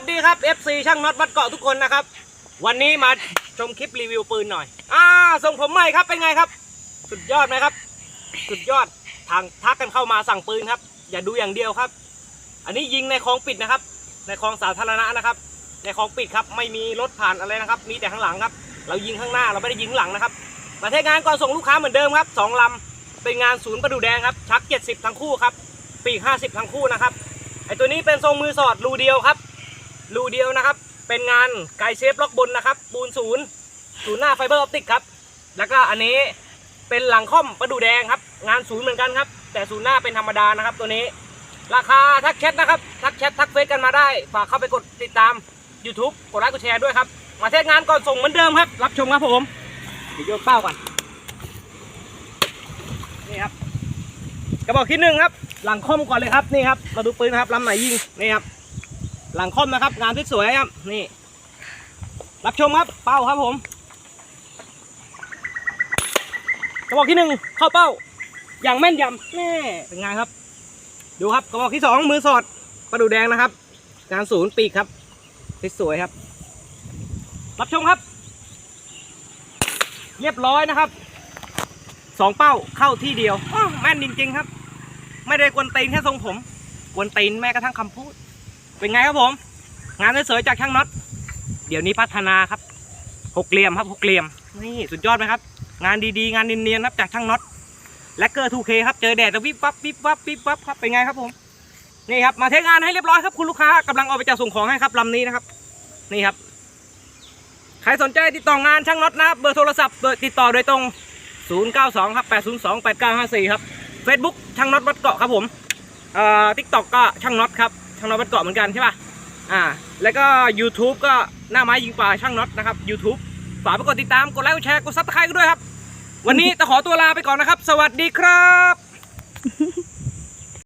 สดีครับ FC ช่างน็อตวัดเกาะทุกคนนะครับ วันนี้มาชมคลิปรีวิวปืนหน่อย อ่าส่งผมใหม่ครับเป็นไงครับ สุดยอดไหมครับ สุดยอดทางทักกันเข้ามาสั่งปืนครับ อย่าดูอย่างเดียวครับ อันนี้ยิงในคลองปิดนะครับ ในคลองสาธารณะนะครับ ในคลองปิดครับไม่มีรถผ่านอะไรนะครับ มีแต่ข้างหลังครับ เรายิงข้างหน้าเราไม่ได้ยิงข้างหลังนะครับมาเทศงานก่อนส่งลูกค้าเหมือนเดิมครับสองลำเป็นงานศูนย์ประดูแดงครับชัก 70 ทั้งคู่ครับปีก 50 ทั้งคู่นะครับไอตัวนี้เป็นทรงมือสอดรูเดียวครับ รูเดียวนะครับ เป็นงานไกเชฟล็อกบนนะครับ ปูนศูนย์ศูนย์หน้าไฟเบอร์ออปติกครับ แล้วก็อันนี้เป็นหลังค่อมประดูแดงครับ งานศูนย์เหมือนกันครับ แต่ศูนย์หน้าเป็นธรรมดานะครับ ตัวนี้ ราคาทักแชทนะครับทักแชททักเฟซกันมาได้ ฝากเข้าไปกดติดตาม YouTube กดไลค์กดแชร์ด้วยครับ มาเทศงานก่อนส่งเหมือนเดิมครับ รับชมครับผมเดี๋ยวโยกเป้าก่อนนี่ครับกระบอกที่หนึ่งครับ หลังค่อมก่อนเลยครับนี่ครับ มาดูปืนนะครับลำไหนยิงนี่ครับ หลังค่อมนะครับ งานที่สวยครับ นี่ รับชมครับ เป้าครับผมกระบอกที่หนึ่งเข้าเป้า อย่างแม่นยำแน่เป็นไงครับ ดูครับกระบอกที่สองมือสอดประดูแดงนะครับ งานศูนย์ปีกครับที่สวยครับ รับชมครับ เรียบร้อยนะครับสองเป้าเข้าที่เดียวแม่นจริงๆครับ ไม่ได้กวนตีนแค่ทรงผม กวนตีนแม้กระทั่งคำพูด เป็นไงครับผม งานสวยๆจากช่างน็อตเดี๋ยวนี้พัฒนาครับหกเหลี่ยมครับหกเหลี่ยมนี่สุดยอดไหมครับ งานดีๆ งานเนียนๆครับจากช่างน็อตและเกอร์ทูเคครับเจอแดดจะวิบวับวิบวับวิบวับครับเป็นไงครับผมนี่ครับมาเทคงานให้เรียบร้อยครับคุณลูกค้ากำลังเอาไปจัดส่งของให้ครับลำนี้นะครับ นี่ครับใครสนใจติดต่องานช่างน็อตนะครับเบอร์โทรศัพท์เบอร์ติดต่อโดยตรง 092 ครับ 802 8954 ครับ Facebook ช่างน็อตวัดเกาะครับผมเอ่อ TikTok ก็ช่างน็อตครับ ช่างน็อตวัดเกาะเหมือนกันใช่ป่ะอ่าแล้วก็ YouTube ก็หน้าไม้ยิงปลาช่างน็อตนะครับ YouTube ฝากไปกดติดตามกดไลค์กดแชร์กดซับสไครต์กันด้วยครับ วันนี้จะขอตัวลาไปก่อนนะครับ สวัสดีครับ